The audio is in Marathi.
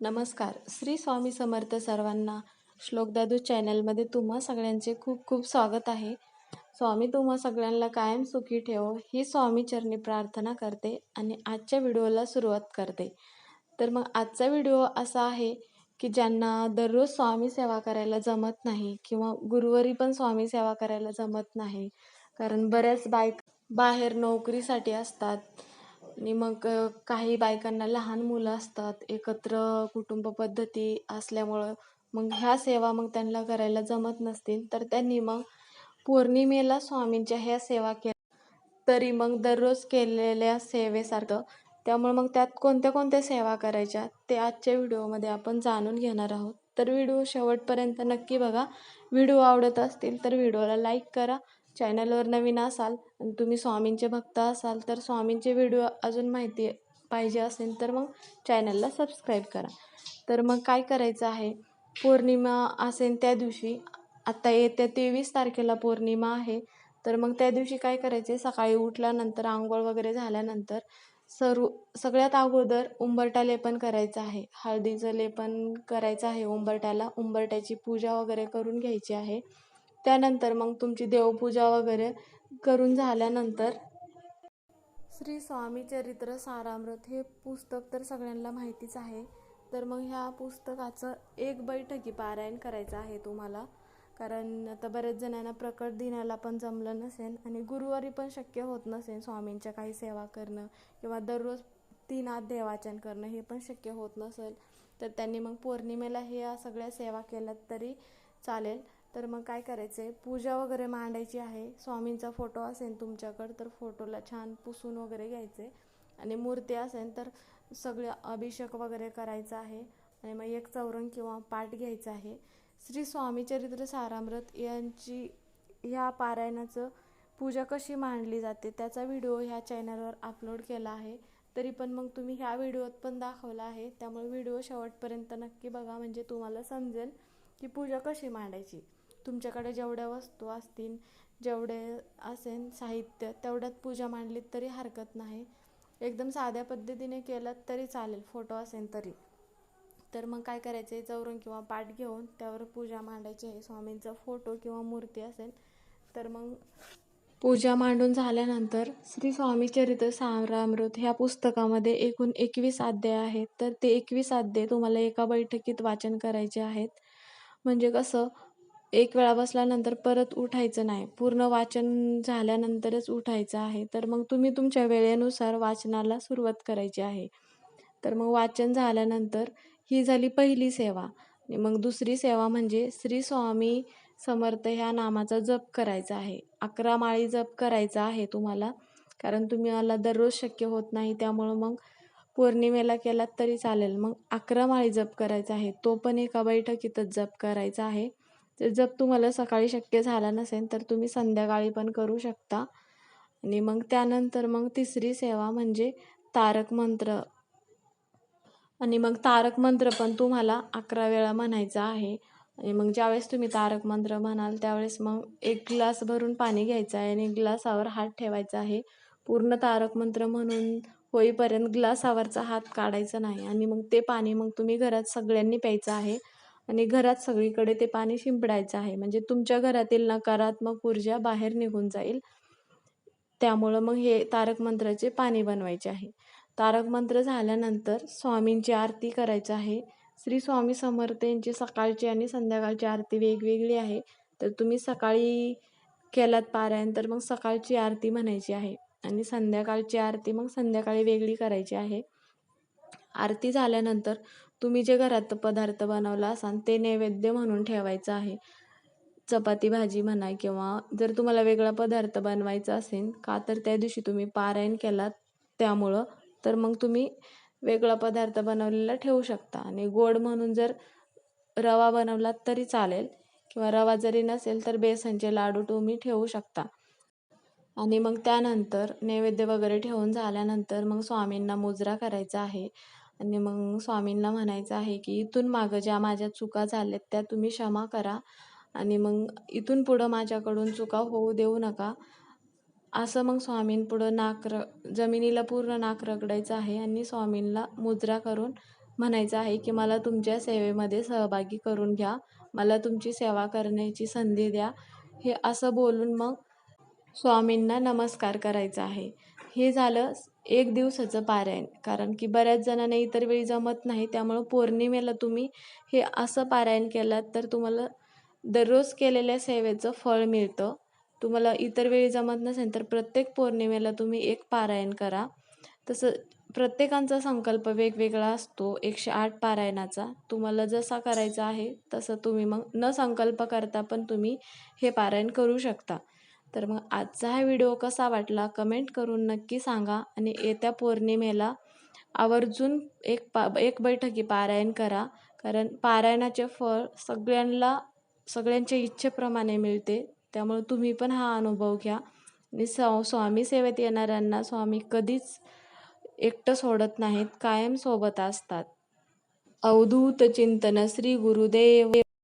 नमस्कार. श्री स्वामी समर्थ सर्वांना श्लोकदादू चॅनलमध्ये तुम्हा सगळ्यांचे खूप खूप स्वागत आहे. स्वामी तुम्हा सगळ्यांना कायम सुखी ठेवो ही स्वामी चरणी प्रार्थना करते आणि आजच्या व्हिडिओला सुरुवात करते. तर मग आजचा व्हिडिओ असा आहे की ज्यांना दररोज स्वामी सेवा करायला जमत नाही किंवा गुरुवारी पण स्वामी सेवा करायला जमत नाही कारण बऱ्याच बायक बाहेर नोकरीसाठी असतात. आणि मग काही बायकांना लहान मुलं असतात एकत्र कुटुंब पद्धती असल्यामुळं मग ह्या सेवा मग त्यांना करायला जमत नसतील तर त्यांनी मग पौर्णिमेला स्वामींच्या ह्या सेवा केल्या. तरी मग दररोज केलेल्या सेवेसारखं त्यामुळे मग त्यात कोणत्या कोणत्या सेवा करायच्या ते आजच्या व्हिडिओमध्ये आपण जाणून घेणार आहोत. तर व्हिडिओ शेवटपर्यंत नक्की बघा. व्हिडिओ आवडत असतील तर व्हिडिओला लाईक करा. चॅनलवर नवीन असाल आणि तुम्ही स्वामींचे भक्त असाल तर स्वामींचे व्हिडिओ अजून माहिती पाहिजे असेल तर मग चॅनलला सबस्क्राईब करा. तर मग काय करायचं आहे? पौर्णिमा असेल त्या दिवशी आत्ता येत्या तेवीस तारखेला पौर्णिमा आहे तर मग त्या दिवशी काय करायचे? सकाळी उठल्यानंतर आंघोळ वगैरे झाल्यानंतर सर्व सगळ्यात अगोदर उंबरटा लेपन करायचं आहे. हळदीचं लेपन करायचं आहे उंबरट्याला उंबरट्याची पूजा वगैरे करून घ्यायची आहे. त्यानंतर मग तुमची देवपूजा वगैरे करून झाल्यानंतर श्री स्वामी चरित्र सारामृत हे पुस्तक तर सगळ्यांना माहितीच आहे. तर मग ह्या पुस्तकाचं एक बैठकी पारायण करायचं आहे तुम्हाला. कारण आता बऱ्याच जणांना प्रकट दिनाला पण जमलं नसेल आणि गुरुवारी पण शक्य होत नसेल स्वामींच्या काही सेवा करणं किंवा दररोज तीन अध्याय वाचन करणं हे पण शक्य होत नसेल. तर त्यांनी मग पौर्णिमेला हे या सगळ्या सेवा केल्यात तरी चालेल. तर मग काय करायचं आहे पूजा वगैरे मांडायची आहे. स्वामींचा फोटो असेल तुमच्याकडं तर फोटोला छान पुसून वगैरे घ्यायचे आणि मूर्ती असेल तर सगळं अभिषेक वगैरे करायचा आहे. आणि मग एक चौरंग किंवा पाठ घ्यायचा आहे. श्री स्वामी चरित्र सारामृत यांची ह्या पारायणाचं पूजा कशी मांडली जाते त्याचा व्हिडिओ ह्या चॅनलवर अपलोड केला आहे. तरी पण मग तुम्ही ह्या व्हिडिओत पण दाखवला आहे. त्यामुळे व्हिडिओ शेवटपर्यंत नक्की बघा. म्हणजे तुम्हाला समजेल की पूजा कशी मांडायची. तुमच्याकडे जेवढ्या वस्तू असतील जेवढे असेल साहित्य तेवढ्यात पूजा मांडलीत तरी हरकत नाही. एकदम साध्या पद्धतीने केलं तरी चालेल फोटो असेल तरी. तर मग काय करायचं आहे चौरंग किंवा पाठ घेऊन त्यावर पूजा मांडायची आहे. स्वामींचा फोटो किंवा मूर्ती असेल तर मग पूजा मांडून झाल्यानंतर श्री स्वामी चरित्र सारामृत ह्या पुस्तकामध्ये एकूण एकवीस अध्याय आहेत. तर ते एकवीस अध्याय तुम्हाला एका बैठकीत वाचन करायचे आहेत. म्हणजे कसं एक वेळा बसल्यानंतर परत उठायचं नाही. पूर्ण वाचन झाल्यानंतरच उठायचं आहे. तर मग तुम्ही तुमच्या वेळेनुसार वाचनाला सुरुवात करायची आहे. तर मग वाचन झाल्यानंतर ही झाली पहिली सेवा. मग दुसरी सेवा म्हणजे श्री स्वामी समर्थ ह्या नामाचा जप करायचा आहे. अकरा माळी जप करायचा आहे तुम्हाला. कारण तुम्ही मला दररोज शक्य होत नाही. त्यामुळं मग पौर्णिमेला केलात तरी चालेल. मग अकरा माळी जप करायचा आहे. तो पण एका बैठकीतच जप करायचा आहे. जर तुम्हाला सकाळी शक्य झाला नसेल तर तुम्ही संध्याकाळी पण करू शकता. आणि मग त्यानंतर मग तिसरी सेवा म्हणजे तारक मंत्र. आणि मग तारक मंत्र पण तुम्हाला अकरा वेळा म्हणायचा आहे. आणि मग ज्यावेळेस तुम्ही तारक मंत्र म्हणाल त्यावेळेस मग एक ग्लास भरून पाणी घ्यायचं आहे आणि ग्लासावर हात ठेवायचा आहे. पूर्ण तारक मंत्र म्हणून होईपर्यंत ग्लासावरचा हात काढायचा नाही. आणि मग ते पाणी मग तुम्ही घरात सगळ्यांनी प्यायचं आहे. आणि घरात सगळीकडे ते पाणी शिंपडायचं आहे. म्हणजे तुमच्या घरातील नकारात्मक ऊर्जा बाहेर निघून जाईल. त्यामुळं मग हे तारक मंत्राचे पाणी बनवायचे आहे. तारक मंत्र झाल्यानंतर स्वामींची आरती करायची आहे. श्री स्वामी समर्थ यांची सकाळची आणि संध्याकाळची आरती वेगवेगळी आहे. तर तुम्ही सकाळी केलात पारायण तर मग सकाळची आरती म्हणायची आहे. आणि संध्याकाळची आरती मग संध्याकाळी वेगळी करायची आहे. आरती झाल्यानंतर तुम्ही जे घरात पदार्थ बनवला असाल ते नैवेद्य म्हणून ठेवायचं आहे. चपाती भाजी म्हणा किंवा जर तुम्हाला वेगळा पदार्थ बनवायचा असेल का तर त्या दिवशी तुम्ही पारायण केलात त्यामुळं तर मग तुम्ही वेगळा पदार्थ बनवलेला ठेवू शकता. आणि गोड म्हणून जर रवा बनवलात तरी चालेल किंवा रवा जरी नसेल तर बेसनचे लाडू तुम्ही ठेवू शकता. आणि मग त्यानंतर नैवेद्य वगैरे ठेवून झाल्यानंतर मग स्वामींना मुजरा करायचा आहे. आणि मग स्वामींना म्हणायचं आहे की इथून मागं ज्या माझ्या चुका झाल्यात त्या तुम्ही क्षमा करा आणि मग इथून पुढं माझ्याकडून चुका होऊ देऊ नका. असं मग स्वामींपुढं नाक र जमिनीला पूर्ण नाक रगडायचं आहे आणि स्वामींना मुजरा करून म्हणायचं आहे की मला तुमच्या सेवेमध्ये सहभागी करून घ्या. मला तुमची सेवा करण्याची संधी द्या. हे असं बोलून मग स्वामींना नमस्कार करायचा आहे. हे झालं. एक दिवसाचं पारायण कारण की बऱ्याच जणांना इतर वेळी जमत नाही त्यामुळं पौर्णिमेला तुम्ही हे असं पारायण केलात तर तुम्हाला दररोज केलेल्या सेवेचं फळ मिळतं. तुम्हाला इतर वेळी जमत नसेल तर प्रत्येक पौर्णिमेला तुम्ही एक पारायण करा. तसं प्रत्येकांचा संकल्प वेगवेगळा असतो एकशे आठ पारायणाचा. तुम्हाला जसा करायचा आहे तसं तुम्ही मग न संकल्प करता पण तुम्ही हे पारायण करू शकता. तर मग आजचा हा व्हिडिओ कसा वाटला कमेंट करून नक्की सांगा आणि येत्या पौर्णिमेला आवर्जून एक पा एक बैठकी पारायण करा. कारण पारायणाचे फळ सगळ्यांना सगळ्यांच्या इच्छेप्रमाणे मिळते. त्यामुळे तुम्ही पण हा अनुभव घ्या. आणि स्व स्वामी सेवेत येणाऱ्यांना स्वामी कधीच एकटं सोडत नाहीत कायम सोबत असतात. अवधूत चिंतन श्री गुरुदेव.